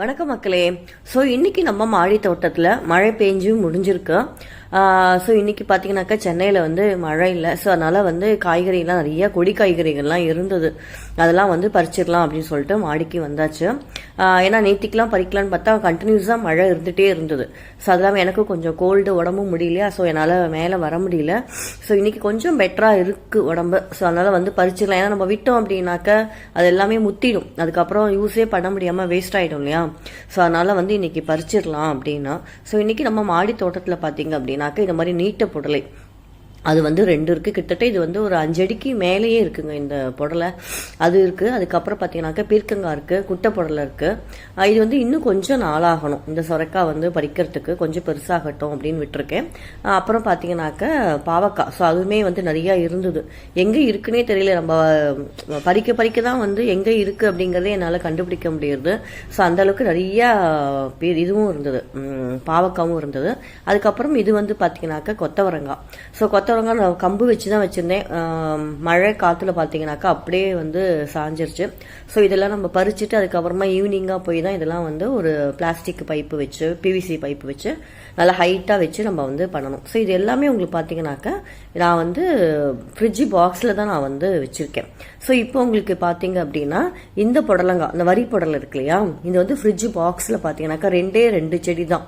வணக்கம் மக்களே. ஸோ இன்னைக்கு நம்ம மாடி தோட்டத்தில் மழை பெஞ்சும் முடிஞ்சிருக்கு. ஸோ இன்றைக்கி பார்த்தீங்கன்னாக்கா சென்னையில் வந்து மழை இல்லை. ஸோ அதனால் வந்து காய்கறிலாம் நிறைய கொடி காய்கறிகள்லாம் இருந்தது. அதெல்லாம் வந்து பறிச்சிடலாம் அப்படின்னு சொல்லிட்டு மாடிக்கு வந்தாச்சு. ஏன்னா நேத்திக்கெலாம் பறிக்கலான்னு பார்த்தா கண்டினியூஸாக மழை இருந்துகிட்டே இருந்தது. ஸோ அதெல்லாம் எனக்கு கொஞ்சம் கோல்டு உடம்பும் முடியலையா? ஸோ என்னால் மேலே வர முடியல. ஸோ இன்னைக்கு கொஞ்சம் பெட்டராக இருக்குது உடம்பு. ஸோ அதனால் வந்து பறிச்சிடலாம். ஏன்னா நம்ம விட்டோம் அப்படின்னாக்க அது எல்லாமே முத்திடும். அதுக்கப்புறம் யூஸே பண்ண முடியாமல் வேஸ்ட் ஆகிடும் இல்லையா? ஸோ அதனால் வந்து இன்னைக்கு பறிச்சிடலாம் அப்படின்னா. ஸோ இன்னைக்கு நம்ம மாடி தோட்டத்தில் பார்த்தீங்க அப்படின்னாக்க இந்த மாதிரி நீட்ட புடலை. அது வந்து ரெண்டு இருக்குது கிட்டத்தட்ட இது வந்து ஒரு அஞ்சடிக்கு மேலேயே இருக்குங்க இந்த புடலை. அது இருக்குது அதுக்கப்புறம் பார்த்தீங்கன்னாக்கா பீர்க்கங்காய் இருக்குது குட்டை புடலை இருக்குது இது வந்து இன்னும் கொஞ்சம் நாளாகணும். இந்த சொரைக்காய் வந்து பறிக்கிறதுக்கு கொஞ்சம் பெருசாகட்டும் அப்படின்னு விட்டுருக்கேன். அப்புறம் பார்த்தீங்கன்னாக்கா பாவக்காய். ஸோ அதுவுமே வந்து நிறையா இருந்தது. எங்கே இருக்குன்னே தெரியல. நம்ம பறிக்க பறிக்க தான் வந்து எங்கே இருக்குது அப்படிங்கிறதே என்னால் கண்டுபிடிக்க முடியுது ஸோ அந்தளவுக்கு நிறையா பேர் இதுவும் இருந்தது. பாவக்காவும் இருந்தது. அதுக்கப்புறம் இது வந்து பார்த்தீங்கன்னாக்கா கொத்தவரங்காய். ஸோ தொடங்க நான் கம்பு வச்சு தான் வச்சுருந்தேன் மழை காற்றுல பார்த்தீங்கன்னாக்கா அப்படியே வந்து சாஞ்சிருச்சு. ஸோ இதெல்லாம் நம்ம பறிச்சுட்டு அதுக்கப்புறமா ஈவினிங்காக போய் தான் இதெல்லாம் வந்து ஒரு பிளாஸ்டிக் பைப்பு வச்சு பிவிசி பைப்பு வச்சு நல்லா ஹைட்டாக வச்சு நம்ம வந்து பண்ணணும். ஸோ இது எல்லாமே உங்களுக்கு பார்த்தீங்கன்னாக்கா நான் வந்து ஃப்ரிட்ஜு பாக்ஸில் தான் நான் வந்து வச்சுருக்கேன். ஸோ இப்போ உங்களுக்கு பார்த்தீங்க அப்படின்னா இந்த புடலங்காய் இந்த வரி புடலை இருக்கு இல்லையா? இது வந்து ஃப்ரிட்ஜு பாக்ஸில் பார்த்தீங்கன்னாக்கா ரெண்டே ரெண்டு செடி தான்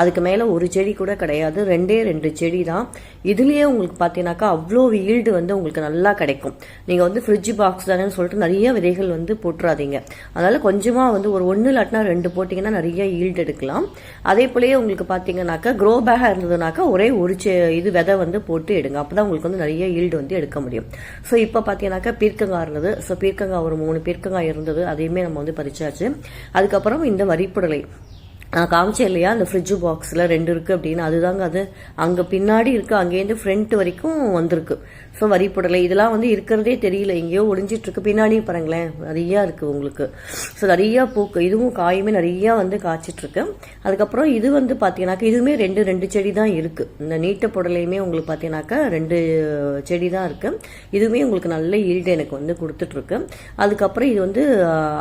அதுக்கு மேலே ஒரு செடி கூட கிடையாது. ரெண்டே ரெண்டு செடி தான் இதுலேயே உங்களுக்கு பார்த்தீங்கன்னாக்கா அவ்வளோ ஈல்டு வந்து உங்களுக்கு நல்லா கிடைக்கும். நீங்கள் வந்து ஃப்ரிட்ஜ் பாக்ஸ் தானேன்னு சொல்லிட்டு நிறைய விதைகள் வந்து போட்டுறாதீங்க. அதனால் கொஞ்சமாக வந்து ஒரு ஒன்று இல்லாட்டினா ரெண்டு போட்டிங்கன்னா நிறைய ஈல்டு எடுக்கலாம். அதே போலயே உங்களுக்கு பார்த்தீங்கன்னாக்கா க்ரோ பேக்காக இருந்ததுனாக்கா ஒரே ஒரு செ இது விதை வந்து போட்டு எடுங்க. அப்போ தான் உங்களுக்கு வந்து நிறைய ஈல்டு வந்து எடுக்க முடியும். ஸோ இப்போ பார்த்தீங்கன்னாக்கா பீர்க்கங்காய் இருந்தது. ஸோ பீர்க்கங்காய் ஒரு மூணு பீர்க்கங்காய் இருந்தது. அதையுமே நம்ம வந்து பறிச்சாச்சு. அதுக்கப்புறம் இந்த வரிப்புடலை. நான் காமிச்சேன் இல்லையா? அந்த ஃப்ரிட்ஜு பாக்ஸில் ரெண்டு இருக்குது அப்படின்னு. அதுதாங்க அது. அங்கே பின்னாடி இருக்குது அங்கேருந்து ஃப்ரண்ட் வரைக்கும் வந்திருக்கு. ஸோ வரிப்படலை இதெல்லாம் வந்து இருக்கிறதே தெரியல. எங்கேயோ ஒளிஞ்சிட்டு பின்னாடியே பின்னாடி பாருங்களேன். நிறையா இருக்குது உங்களுக்கு. ஸோ நிறையா பூக்கு. இதுவும் காயுமே நிறையா வந்து காய்ச்சிட்ருக்கு அதுக்கப்புறம் இது வந்து பார்த்தீங்கன்னாக்கா இதுவுமே ரெண்டு ரெண்டு செடி தான் இருக்குது இந்த நீட்ட புடலையுமே உங்களுக்கு பார்த்தீங்கன்னாக்கா ரெண்டு செடி தான் இருக்குது இதுவுமே உங்களுக்கு நல்ல ஈல்டு எனக்கு வந்து கொடுத்துட்ருக்கு அதுக்கப்புறம் இது வந்து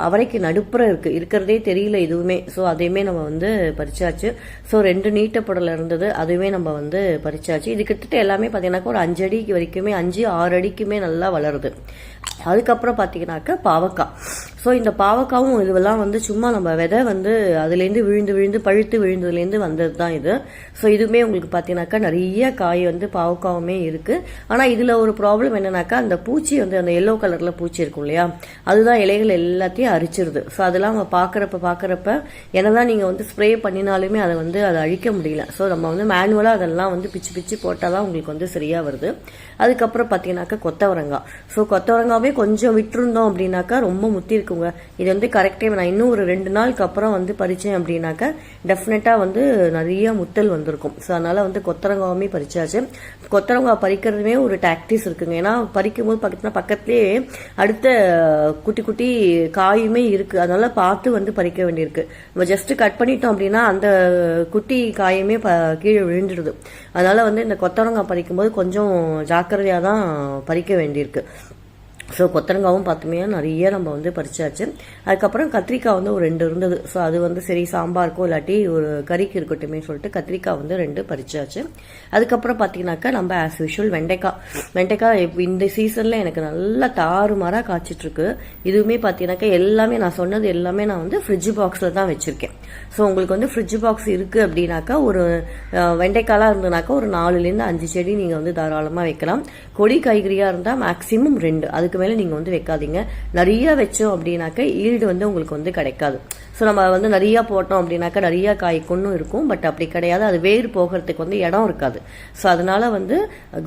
அவரைக்கு நடுப்புற இருக்குது இருக்கிறதே தெரியல இதுவுமே ஸோ அதையுமே நம்ம வந்து வந்து பறிச்சாச்சு. ஸோ ரெண்டு நீட்ட புடலை இருந்தது. அதுவுமே நம்ம வந்து பறிச்சாச்சு. இது கிட்டத்தட்ட எல்லாமே பார்த்தீங்கன்னாக்கா ஒரு அஞ்சு அடி வரைக்குமே அஞ்சு ஆறு அடிக்குமே நல்லா வளருது. அதுக்கப்புறம் பார்த்தீங்கன்னாக்கா பாவக்காய். ஸோ இந்த பாவக்காவும் இதுவெல்லாம் வந்து சும்மா நம்ம விதை வந்து அதுலேருந்து விழுந்து விழுந்து பழுத்து விழுந்ததுலேருந்து வந்தது தான் இது. ஸோ இதுவுமே உங்களுக்கு பார்த்தீங்கன்னாக்கா நிறைய காய் வந்து பாவக்காவுமே இருக்குது ஆனால் இதில் ஒரு ப்ராப்ளம் என்னன்னாக்கா அந்த பூச்சி வந்து அந்த எல்லோ கலரில் பூச்சி இருக்கும் இல்லையா? அதுதான் இலைகள் எல்லாத்தையும் அரிச்சிருது. ஸோ அதெல்லாம் நம்ம பார்க்குறப்ப பார்க்குறப்ப என்னதான் நீங்கள் வந்து ஸ்ப்ரே பண்ணினாலுமே அதை வந்து அதை அழிக்க முடியல. ஸோ நம்ம வந்து மேனுவலாக அதெல்லாம் வந்து பிச்சு பிச்சு போட்டால் தான் உங்களுக்கு வந்து சரியாக வருது. அதுக்கப்புறம் பார்த்தீங்கன்னாக்கா கொத்தவரங்காய் ஸோ கொத்தவரங்காவே கொஞ்சம் விட்டுருந்தோம் அப்படின்னாக்கா ரொம்ப முத்தி இருக்குங்க. இது வந்து கரெக்டே நான் இன்னும் ஒரு ரெண்டு நாளுக்கு அப்புறம் வந்து பறித்தேன் அப்படின்னாக்கா டெஃபினட்டாக வந்து நிறைய முத்தல் வந்திருக்கும். ஸோ அதனால் வந்து கொத்தரங்காவுமே பறிச்சாச்சு. கொத்தரங்காய் பறிக்கிறதுமே ஒரு டாக்டிஸ் இருக்குங்க. ஏன்னா பறிக்கும் போது பக்கத்துல பக்கத்துலேயே அடுத்த குட்டி குட்டி காயுமே இருக்குது அதனால் பார்த்து வந்து பறிக்க வேண்டியிருக்கு. நம்ம ஜஸ்ட் கட் பண்ணிட்டோம் அப்படின்னா அந்த குட்டி காயுமே ப கீழே விழுந்துடுது. அதனால வந்து இந்த கொத்தரங்காய் பறிக்கும்போது கொஞ்சம் ஜாக்கிரதையாக தான் பறிக்க வேண்டியிருக்கு. ஸோ கொத்தரங்காவும் பார்த்துமே நிறைய நம்ம வந்து பறிச்சாச்சு. அதுக்கப்புறம் கத்திரிக்காய் வந்து ஒரு ரெண்டு இருந்தது. ஸோ அது வந்து சரி சாம்பாருக்கோ இல்லாட்டி ஒரு கறிக்கு இருக்கட்டுமே சொல்லிட்டு கத்திரிக்காய் வந்து ரெண்டு பறிச்சாச்சு. அதுக்கப்புறம் பார்த்தீங்கன்னாக்கா நம்ம ஆஸ் யூஷுவல் வெண்டைக்காய். வெண்டைக்காய் இந்த சீசனில் எனக்கு நல்லா தாறுமாறாக காய்ச்சிட்ருக்கு. இதுவுமே பார்த்தீங்கன்னாக்கா எல்லாமே நான் சொன்னது எல்லாமே நான் வந்து ஃப்ரிட்ஜ் பாக்ஸில் தான் வச்சுருக்கேன். ஸோ உங்களுக்கு வந்து ஃப்ரிட்ஜ் பாக்ஸ் இருக்குது அப்படின்னாக்கா ஒரு வெண்டைக்காயெலாம் இருந்ததுனாக்கா ஒரு நாலுலேருந்து அஞ்சு செடி நீங்கள் வந்து தாராளமாக வைக்கலாம். கொடி காய்கறியாக இருந்தால் மேக்ஸிமம் ரெண்டு. அதுக்கு மேலே நீங்கள் வந்து வைக்காதீங்க. நிறைய வச்சோம் அப்படின்னாக்கா ஈல்டு வந்து உங்களுக்கு வந்து கிடைக்காது. ஸோ நம்ம வந்து நிறையா போட்டோம் அப்படின்னாக்கா நிறைய காய்க்குன்னும் இருக்கும். பட் அப்படி கிடையாது. அது வேர் போகிறதுக்கு வந்து இடம் இருக்காது. ஸோ அதனால வந்து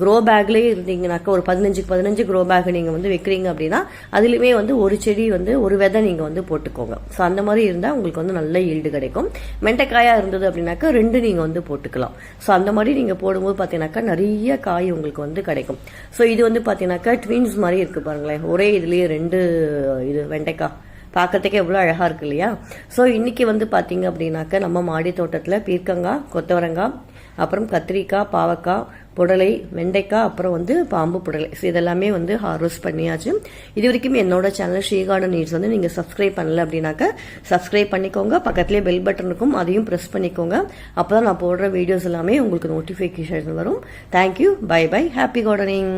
க்ரோ பேக்லேயே இருந்தீங்கன்னாக்கா ஒரு பதினஞ்சுக்கு பதினஞ்சு க்ரோ பேக் நீங்கள் வந்து வைக்கிறீங்க அப்படின்னா அதுலேயுமே வந்து ஒரு செடி வந்து ஒரு விதை நீங்கள் வந்து போட்டுக்கோங்க. ஸோ அந்த மாதிரி இருந்தால் உங்களுக்கு வந்து நல்ல ஈல்டு கிடைக்கும். மெண்டைக்காயாக இருந்தது அப்படின்னாக்கா ரெண்டு நீங்கள் வந்து போட்டுக்கலாம். ஸோ அந்த மாதிரி நீங்கள் போடும்போது பார்த்தீங்கன்னாக்கா நிறைய காய் உங்களுக்கு வந்து கிடைக்கும். ஸோ இது வந்து பார்த்தீங்கன்னாக்கா ட்வின்ஸ் மாதிரி இருக்குது பாருங்களேன். ஒரே இதுலேயே ரெண்டு இது வெண்டைக்காய். பார்க்கறதுக்கே எவ்வளோ அழகாக இருக்கு இல்லையா? ஸோ இன்றைக்கி வந்து பார்த்தீங்க அப்படின்னாக்கா நம்ம மாடி தோட்டத்தில் பீர்க்கங்காய் கொத்தவரங்காய் அப்புறம் கத்திரிக்காய் பாவக்காய் புடலை வெண்டைக்காய் அப்புறம் வந்து பாம்பு புடலை. ஸோ இதெல்லாமே வந்து ஹார்வெஸ்ட் பண்ணியாச்சு. இது வரைக்கும் என்னோட சேனல் ஸ்ரீ கார்டன் நீட்ஸ் வந்து நீங்கள் சப்ஸ்கிரைப் பண்ணல அப்படின்னாக்க சப்ஸ்கிரைப் பண்ணிக்கோங்க. பக்கத்துலேயே பெல் பட்டன் இருக்கும். அதையும் ப்ரெஸ் பண்ணிக்கோங்க. அப்போ தான் நான் போடுற வீடியோஸ் எல்லாமே உங்களுக்கு நோட்டிஃபிகேஷன் வரும். Thank you bye bye happy gardening